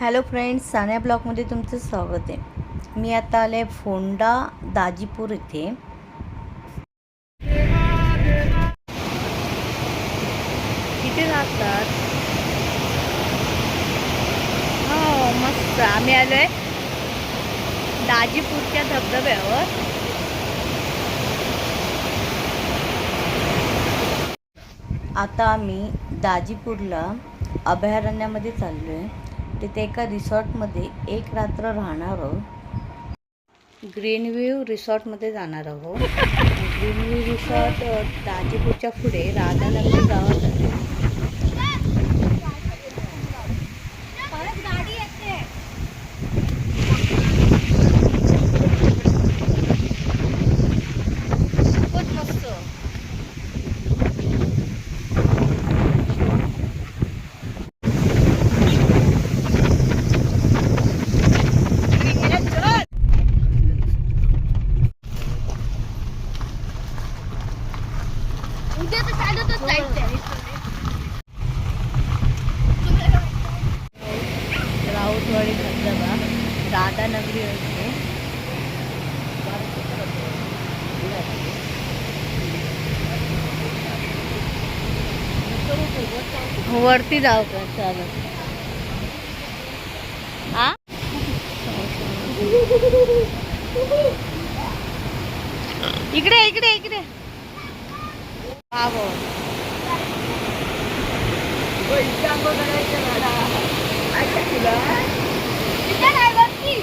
Hello friends Sanya ब्लॉगमध्ये तुमचं स्वागत आहे. मी आता आले फोंडा दाजीपूर इथे. किती लागतात हो मस्त. आम्ही आलो आहे दाजीपूरच्या धबधब्यावर. आता आम्ही दाजीपूरला अभयारण्यामध्ये चाललो आहे तिथे एका रिसॉर्टमध्ये एक रात्र राहणार आहोत. ग्रीनव्ह्यू रिसॉर्टमध्ये जाणार आहोत. ग्रीनव्ह्यू रिसॉर्ट ताजीपूरच्या दाजीपूरच्या पुढे राधानगरी गावात आहे खूपच मस्त उद्या तर चालतच जायचंय राऊतवाडी धबधबा राधानगरी असते वरती जाऊ का? चालत आ? इकडे इकडे इकडे. हा भाऊ तिथे नाही बघ की.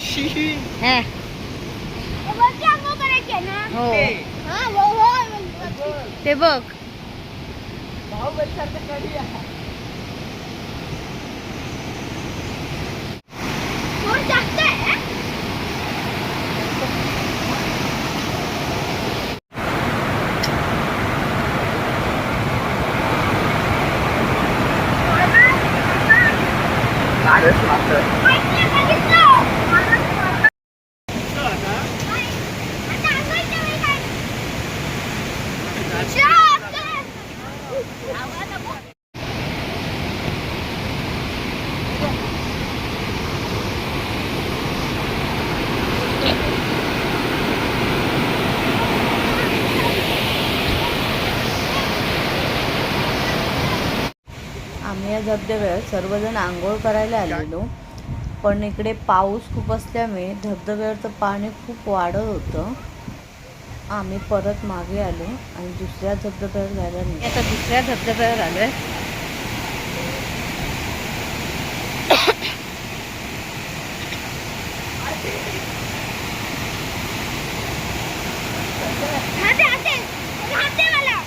हे हे वरती अंघोळ करायची आहे ना हो हा हो हो वरती. ते बघ. कोण जास्त आम्ही या धबधब्यावर सर्वजण आंघोळ करायला आलेलो. पण इकडे पाऊस खूप असल्यामुळे धबधब्यावरचं पाणी खूप वाढत होतं. आम्ही परत मागे आलो आणि दुसऱ्या धबधब्यावर जायला नाही आता दुसऱ्या धबधब्यावर आलो आहे हाते हाते हाते मला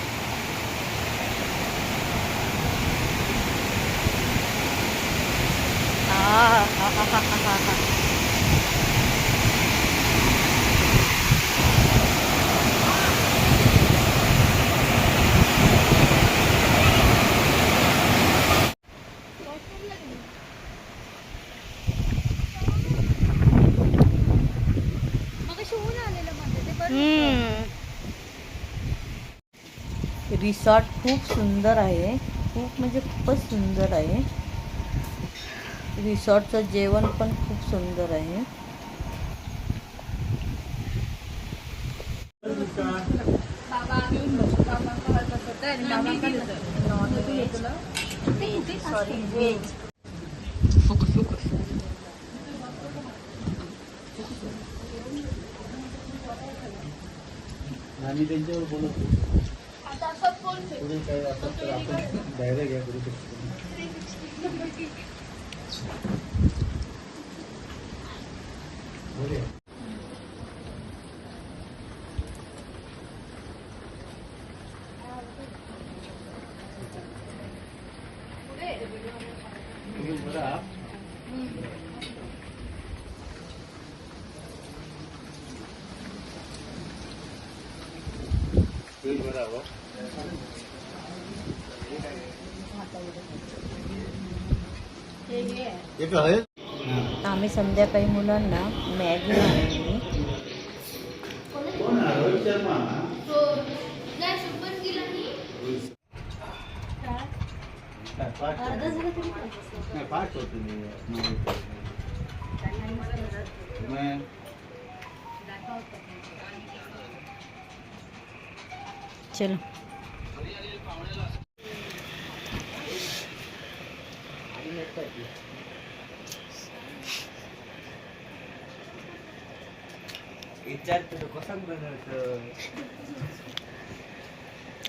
रिसॉर्ट खूप सुंदर आहे. खूप म्हणजे खूपच सुंदर आहे. रिसॉर्टचं जेवण पण खूप सुंदर आहे. आम्ही त्यांच्यावर बोलत पुढे काय असं तर आपण डायरेक्ट घ्या करू शकतो. बोलूया. तुम्ही बघा. तुम्ही बघा, बघ. आम्ही संध्याकाळी मुलांना मॅगी आणली. कोण आहे रोहित शर्मा ना? काय, पाच नाही, पाच होते मी. नऊ होते. मग चलो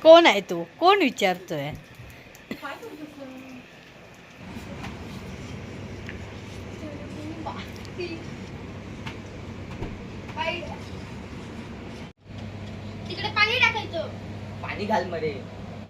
कोण आहे तू? कोण विचारतोय? तिकडे पाणी टाकायचं. पाणी घाल मध्ये